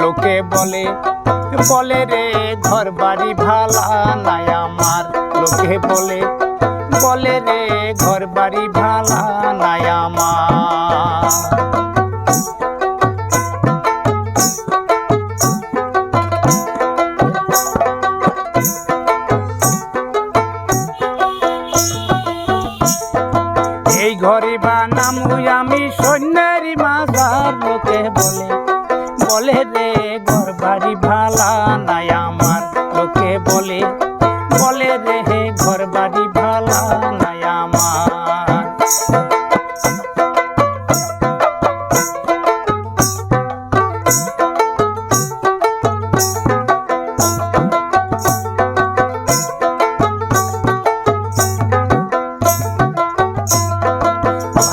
লোকে বলে বলে রে ঘর বাড়ি ভালা নাই আমার। লোকে বলে বলে রে ঘর বাড়ি ভালা নাই আমার। এই ঘরে বানাম আমি সৈন্যের মাজার, লোকে বলে বলে রে ঘর বাড়ি ভালা নাই আমার। লোকে বলে বলে রে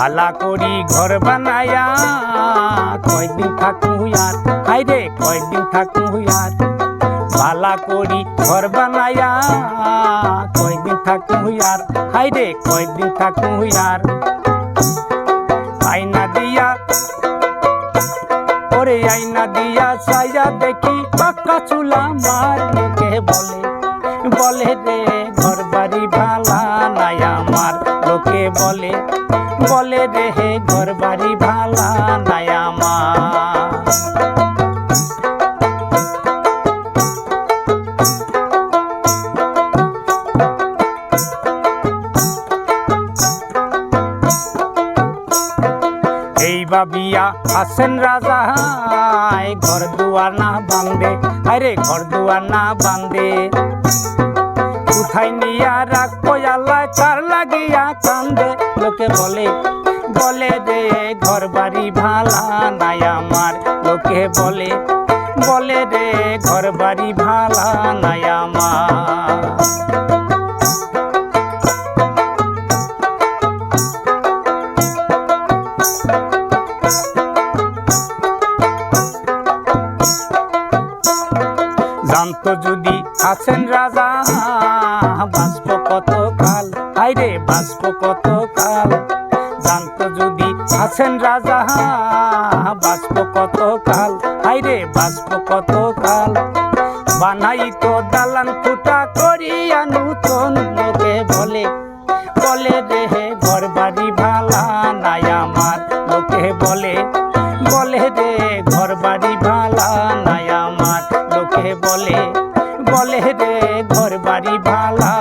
ভালা করি ঘর বানায়া। কয়দিন থাকুন হুইয়ার? হাইরে কয়দিন থাকুন হুইয়ার? ভালা করি ঘর বানায়া। কয়দিন থাকুন হুইয়ার? হাইরে কয়দিন থাকুন হুইয়ার? আইনা দিয়া, ওরে আইনা দিয়া চাইয়া দেখি পাক্কা চুলা মার লোকে বলে। বলে রে ঘর বাড়ি ভালা লোকে বলে বলে রে ঘর বাড়ি ভালা নাই আমার এই বাবিয়া আসেন রাজা ঘর দুয়ার না বান্ধে আরে ঘর দুয়ার না বান্ধে কোথায় নিয়া রাখব কার লাগিয়া কান্দে, লোকে বলে বলে রে ঘর বাড়ি ভালা নাই আমার। লোকে বলে বলে রে ঘর বাড়ি ভালা নাই আমার। জানতো যদি আছেন রাজা, বাঁচব কত কাল? হাইরে বাঁচব কত কাল জানতো যদি আছেন রাজা, বাঁচব কত কাল হাইরে বাঁচব কত কাল বানাই তো দালান ফুটা করিয়া নূতন লোকে বলে। বলে রে ঘর বাড়ি ভালা, নাই আমার লোকে বলে। বলে রে ঘর বাড়ি ভালা, নাই আমার লোকে বলে। বলে রে ঘর বাড়ি ভালা